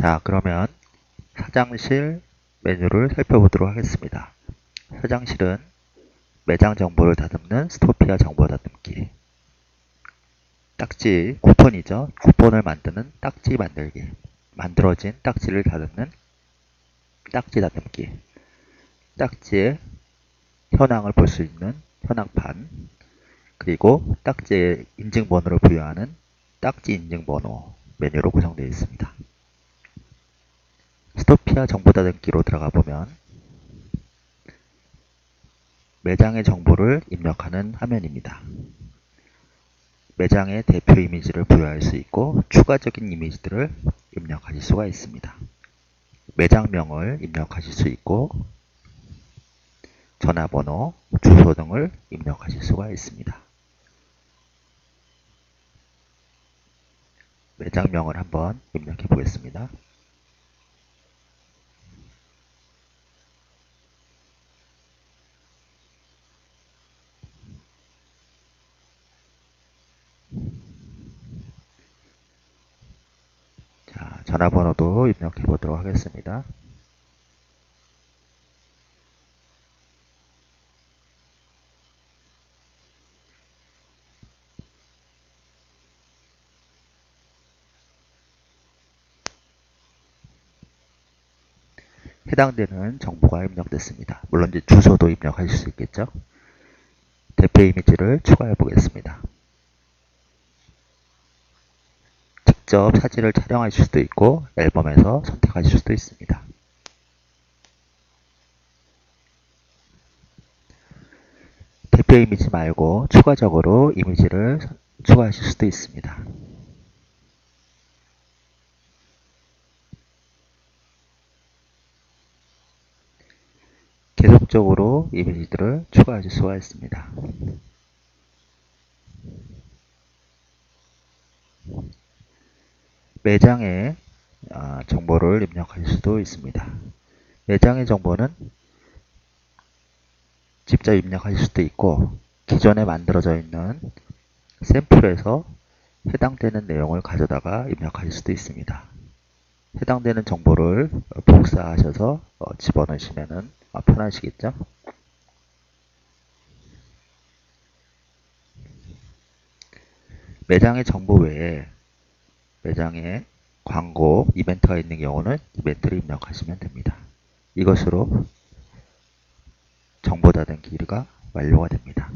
자, 그러면 사장실 메뉴를 살펴보도록 하겠습니다. 사장실은 매장 정보를 다듬는 스토피아 정보 다듬기. 딱지, 쿠폰이죠. 쿠폰을 만드는 딱지 만들기. 만들어진 딱지를 다듬는 딱지 다듬기. 딱지의 현황을 볼 수 있는 현황판. 그리고 딱지에 인증번호를 부여하는 딱지 인증번호 메뉴로 구성되어 있습니다. 스토피아 정보 다듬기로 들어가 보면 매장의 정보를 입력하는 화면입니다. 매장의 대표 이미지를 부여할 수 있고 추가적인 이미지들을 입력하실 수가 있습니다. 매장명을 입력하실 수 있고 전화번호, 주소 등을 입력하실 수가 있습니다. 매장명을 한번 입력해 보겠습니다. 자, 전화번호도 입력해 보도록 하겠습니다. 해당되는 정보가 입력됐습니다. 물론 이제 주소도 입력하실 수 있겠죠. 대표 이미지를 추가해 보겠습니다. 직접 사진을 촬영하실 수도 있고 앨범에서 선택하실 수도 있습니다. 대표 이미지 말고 추가적으로 이미지를 추가하실 수도 있습니다. 계속적으로 이미지들을 추가하실 수가 있습니다. 매장의 아, 정보를 입력할 수도 있습니다. 매장의 정보는 직접 입력하실 수도 있고 기존에 만들어져 있는 샘플에서 해당되는 내용을 가져다가 입력하실 수도 있습니다. 해당되는 정보를 복사하셔서 어, 집어넣으시면 편하시겠죠? 매장의 정보 외에 매장에 광고, 이벤트가 있는 경우는 이벤트를 입력하시면 됩니다. 이것으로 정보 다듬기가 완료가 됩니다.